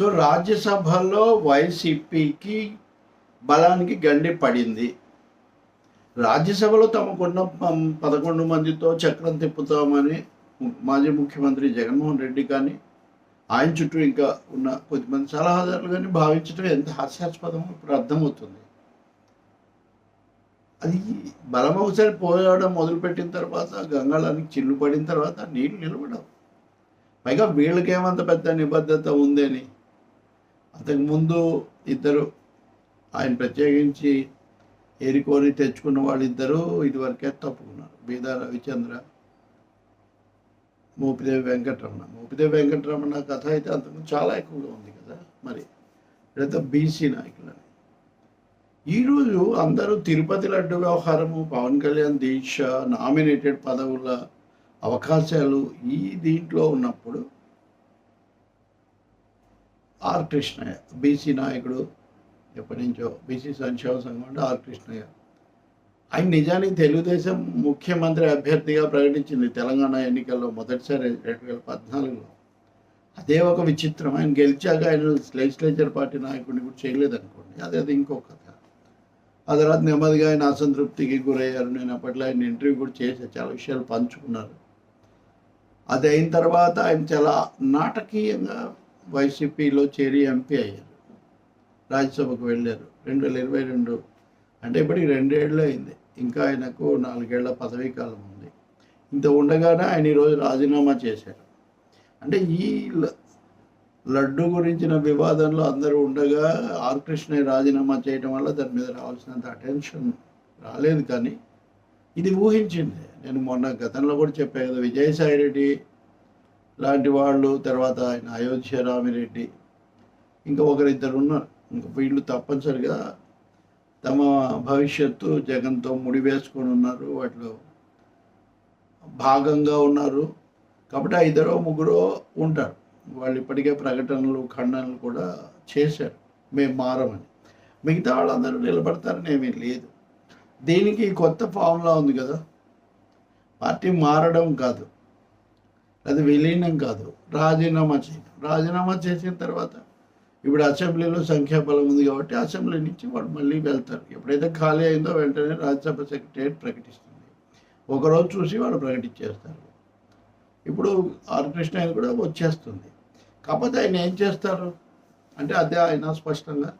So రాజ్యసభలో వైసీపీకి బలానికి గండి పడింది. రాజ్యసభలో తమకున్న పదకొండు మందితో చక్రం తిప్పుతామని మాజీ ముఖ్యమంత్రి జగన్మోహన్ రెడ్డి కానీ ఆయన చుట్టూ ఇంకా ఉన్న కొద్దిమంది సలహాదారులు కానీ భావించడం ఎంత హాస్యాస్పదమో ఇప్పుడు అర్థమవుతుంది. అది బలం ఒకసారి పోయడం మొదలుపెట్టిన తర్వాత గంగాళానికి చిల్లు పడిన తర్వాత నీళ్ళు నిలబడవు. పైగా వీళ్ళకేమంత పెద్ద నిబద్ధత ఉందని అంతకుముందు ఇద్దరు ఆయన ప్రత్యేకించి ఏరికోరి తెచ్చుకున్న వాళ్ళిద్దరూ ఇదివరకే తప్పుకున్నారు. బీదా రవిచంద్ర మోపిదేవి వెంకటరమణ. మోపిదేవి వెంకటరమణ కథ అయితే అంతకు చాలా ఎక్కువగా ఉంది కదా మరి. లేదా బీసీ నాయకులని. ఈరోజు అందరూ తిరుపతి లడ్డు వ్యవహారము పవన్ కళ్యాణ్ దీక్ష నామినేటెడ్ పదవుల అవకాశాలు ఈ దీంట్లో ఉన్నప్పుడు ఆర్ కృష్ణయ్య బీసీ నాయకుడు ఎప్పటి నుంచో బీసీ సంక్షేమ సంఘం అంటే ఆర్ కృష్ణయ్య. ఆయన నిజానికి తెలుగుదేశం ముఖ్యమంత్రి అభ్యర్థిగా ప్రకటించింది తెలంగాణ ఎన్నికల్లో మొదటిసారి రెండు వేల పద్నాలుగులో. అదే ఒక విచిత్రం. ఆయన గెలిచాక ఆయన లెజిస్లేచర్ పార్టీ నాయకుడిని కూడా చేయలేదనుకోండి. అదే అది ఇంకో కథ. ఆ తర్వాత నెమ్మదిగా ఆయన అసంతృప్తికి గురయ్యారు. నేను అప్పట్లో ఆయన ఇంటర్వ్యూ కూడా చేసే చాలా విషయాలు పంచుకున్నారు. అది అయిన తర్వాత ఆయన చాలా నాటకీయంగా వైసీపీలో చేరి ఎంపీ అయ్యారు. రాజ్యసభకు వెళ్ళారు. రెండు వేల ఇరవై రెండు అంటే ఇప్పటికి రెండేళ్ళు అయింది. ఇంకా ఆయనకు నాలుగేళ్ళ పదవీ కాలం ఉంది. ఇంత ఉండగానే ఆయన ఈరోజు రాజీనామా చేశారు. అంటే ఈ ల- లడ్డు గురించిన వివాదంలో అందరూ ఉండగా ఆర్ కృష్ణ రాజీనామా చేయడం వల్ల దాని మీద రావాల్సినంత అటెన్షన్ రాలేదు కానీ ఇది ఊహించింది. నేను మొన్న గతంలో కూడా చెప్పాను కదా విజయసాయి రెడ్డి లాంటి వాళ్ళు తర్వాత ఆయన అయోధ్య రామిరెడ్డి ఇంకా ఒకరిద్దరు ఉన్నారు. ఇంకా వీళ్ళు తప్పనిసరిగా తమ భవిష్యత్తు జగన్తో ముడివేసుకొని ఉన్నారు. వాటిలో భాగంగా ఉన్నారు. కాబట్టి ఐదరో ఇద్దరో ముగ్గురో ఉంటారు. వాళ్ళు ఇప్పటికే ప్రకటనలు ఖండనలు కూడా చేశారు. మేము మారమని. మిగతా వాళ్ళందరూ నిలబడతారని ఏమీ లేదు. దీనికి కొత్త ఫామ్లా ఉంది కదా. పార్టీ మారడం కాదు. అది విలీనం కాదు. రాజీనామా చేయడం రాజీనామా చేసిన తర్వాత ఇప్పుడు అసెంబ్లీలో సంఖ్యాబలం ఉంది కాబట్టి అసెంబ్లీ నుంచి వాడు మళ్ళీ వెళ్తారు. ఎప్పుడైతే ఖాళీ అయిందో వెంటనే రాజ్యసభ సెక్రటరియట్ ప్రకటిస్తుంది. ఒకరోజు చూసి వాడు ప్రకటించేస్తారు. ఇప్పుడు ఆర్ కృష్ణ కూడా వచ్చేస్తుంది. కాకపోతే ఆయన ఏం చేస్తారు? అంటే అదే ఆయన స్పష్టంగా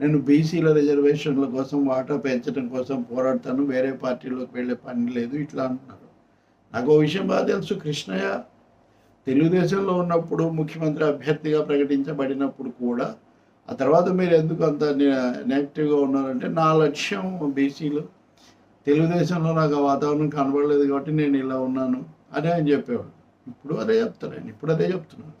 నేను బీసీల రిజర్వేషన్ల కోసం వాటా పెంచడం కోసం పోరాడతాను. వేరే పార్టీలోకి వెళ్ళే పని లేదు. ఇట్లా అంటున్నారు. నాకు ఓ విషయం బాగా తెలుసు. కృష్ణయ్య తెలుగుదేశంలో ఉన్నప్పుడు ముఖ్యమంత్రి అభ్యర్థిగా ప్రకటించబడినప్పుడు కూడా ఆ తర్వాత మీరు ఎందుకు అంత నెగిటివ్గా ఉన్నారంటే నా లక్ష్యం బీసీలు తెలుగుదేశంలో నాకు ఆ వాతావరణం కనబడలేదు కాబట్టి నేను ఇలా ఉన్నాను అని ఆయన చెప్పేవాడు ఇప్పుడు అదే చెప్తారు ఇప్పుడు అదే చెప్తున్నాను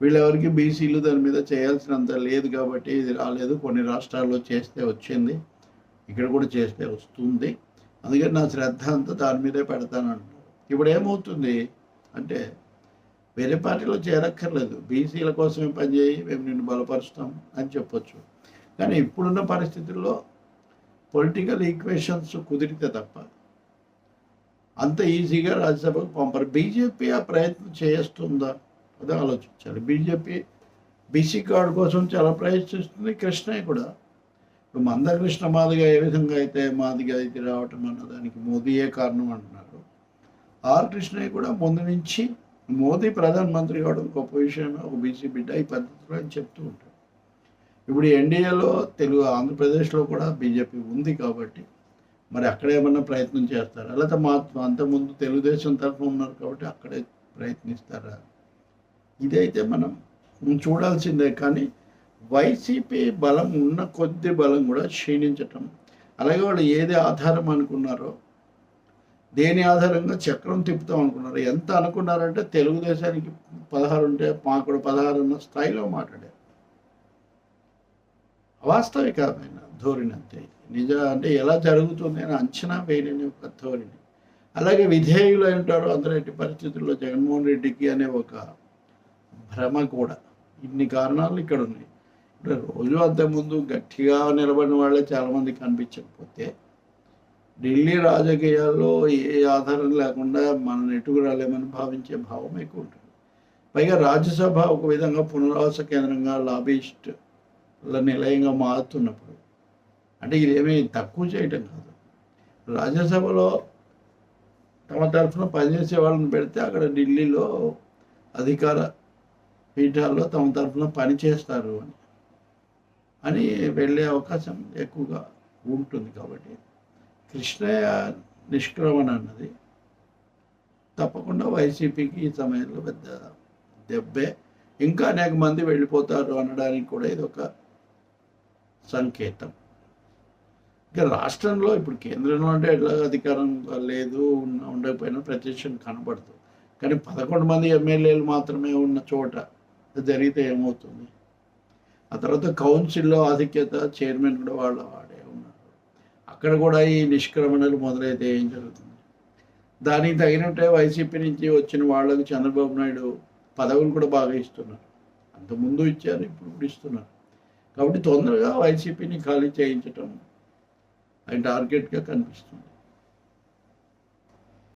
వీళ్ళెవరికి బీసీలు దాని మీద చేయాల్సినంత లేదు కాబట్టి ఇది రాలేదు. కొన్ని రాష్ట్రాల్లో చేస్తే వచ్చింది. ఇక్కడ కూడా చేస్తే వస్తుంది. అందుకని నా శ్రద్ధ అంతా దాని మీదే పెడతానంటున్నారు ఇప్పుడు ఏమవుతుంది అంటే వేరే పార్టీలో చేరక్కర్లేదు. బీసీల కోసమే పనిచేయి మేము నిన్ను బలపరుస్తాం అని చెప్పొచ్చు. కానీ ఇప్పుడున్న పరిస్థితుల్లో పొలిటికల్ ఈక్వేషన్స్ కుదిరితే తప్ప అంత ఈజీగా రాజ్యసభకు పంపరు. బీజేపీ ఆ ప్రయత్నం చేస్తుందా? అదే ఆలోచించాలి. బీజేపీ బీసీ కార్డు కోసం చాలా ప్రయత్నిస్తుంది. కృష్ణయ్య కూడా. ఇప్పుడు మందకృష్ణ మాదిగా ఏ విధంగా అయితే మాదిగా అయితే రావటం అన్న దానికి మోదీయే కారణం అంటున్నారు. ఆర్ కృష్ణయ్య కూడా ముందు నుంచి మోదీ ప్రధానమంత్రి కావడం గొప్ప విషయమే. ఒక బీసీ బిడ్డ ఈ పద్ధతిలో అని చెప్తూ ఉంటాడు. ఇప్పుడు ఎన్డీఏలో తెలుగు ఆంధ్రప్రదేశ్లో కూడా బీజేపీ ఉంది కాబట్టి మరి అక్కడ ఏమన్నా ప్రయత్నం చేస్తారా? లేకపోతే మా అంతకుముందు తెలుగుదేశం తరఫున ఉన్నారు కాబట్టి అక్కడే ప్రయత్నిస్తారా? ఇదైతే మనం చూడాల్సిందే. కానీ వైసీపీ బలం ఉన్న కొద్ది బలం కూడా క్షీణించటం. అలాగే వాళ్ళు ఏది ఆధారం అనుకున్నారో దేని ఆధారంగా చక్రం తిప్పుతాం అనుకున్నారు. ఎంత అనుకున్నారంటే తెలుగుదేశానికి పదహారు ఉంటే మాకు పదహారు ఉన్న స్థాయిలో మాట్లాడారు. వాస్తవికమైన ధోరణి అంతే. నిజ అంటే ఎలా జరుగుతుంది అని అంచనా వేయలేని ఒక ధోరణి. అలాగే విధేయులు ఉంటారు అందరూ ఎట్టి పరిస్థితుల్లో జగన్మోహన్ రెడ్డికి అనే ఒక భ్రమ కూడా. ఇన్ని కారణాలు ఇక్కడ ఉన్నాయి. ఇప్పుడు రోజు అంతకుముందు గట్టిగా నిలబడిన వాళ్ళే చాలామంది కనిపించకపోతే ఢిల్లీ రాజకీయాల్లో ఏ ఆధారం లేకుండా మనల్ని ఎటుకు రాలేమని భావించే భావం ఎక్కువ ఉంటుంది. పైగా రాజ్యసభ ఒక విధంగా పునరావాస కేంద్రంగా లాబీస్ట్ల నిలయంగా మారుతున్నప్పుడు అంటే ఇదేమీ తక్కువ చేయటం కాదు. రాజ్యసభలో తమ తరఫున పనిచేసే వాళ్ళని పెడితే అక్కడ ఢిల్లీలో అధికార పీఠాల్లో తమ తరఫున పని చేస్తారు అని అని వెళ్ళే అవకాశం ఎక్కువగా ఉంటుంది కాబట్టి. కృష్ణయ్య నిష్క్రమణ అన్నది. తప్పకుండా వైసీపీకి ఈ సమయంలో పెద్ద దెబ్బే. ఇంకా అనేక మంది వెళ్ళిపోతారు అనడానికి కూడా ఇది ఒక సంకేతం. ఇంకా రాష్ట్రంలో ఇప్పుడు కేంద్రంలో అంటే ఎట్లా అధికారం లేదు ఉండకపోయినా ప్రత్యక్షం కనబడుతుంది కానీ పదకొండు మంది ఎమ్మెల్యేలు మాత్రమే ఉన్న చోట జరిగితే ఏమవుతుంది? ఆ తర్వాత కౌన్సిల్లో ఆధిక్యత చైర్మన్ కూడా వాళ్ళ వాడే. అక్కడ కూడా ఈ నిష్క్రమణలు మొదలైతే ఏం జరుగుతుంది? దానికి తగినట్టే వైసీపీ నుంచి వచ్చిన వాళ్ళకి చంద్రబాబు నాయుడు పదవులు కూడా బాగా ఇస్తున్నారు. అంతకుముందు ఇచ్చారు ఇప్పుడు కూడా ఇస్తున్నారు. కాబట్టి తొందరగా వైసీపీని ఖాళీ చేయించటం ఆయన టార్గెట్గా కనిపిస్తుంది.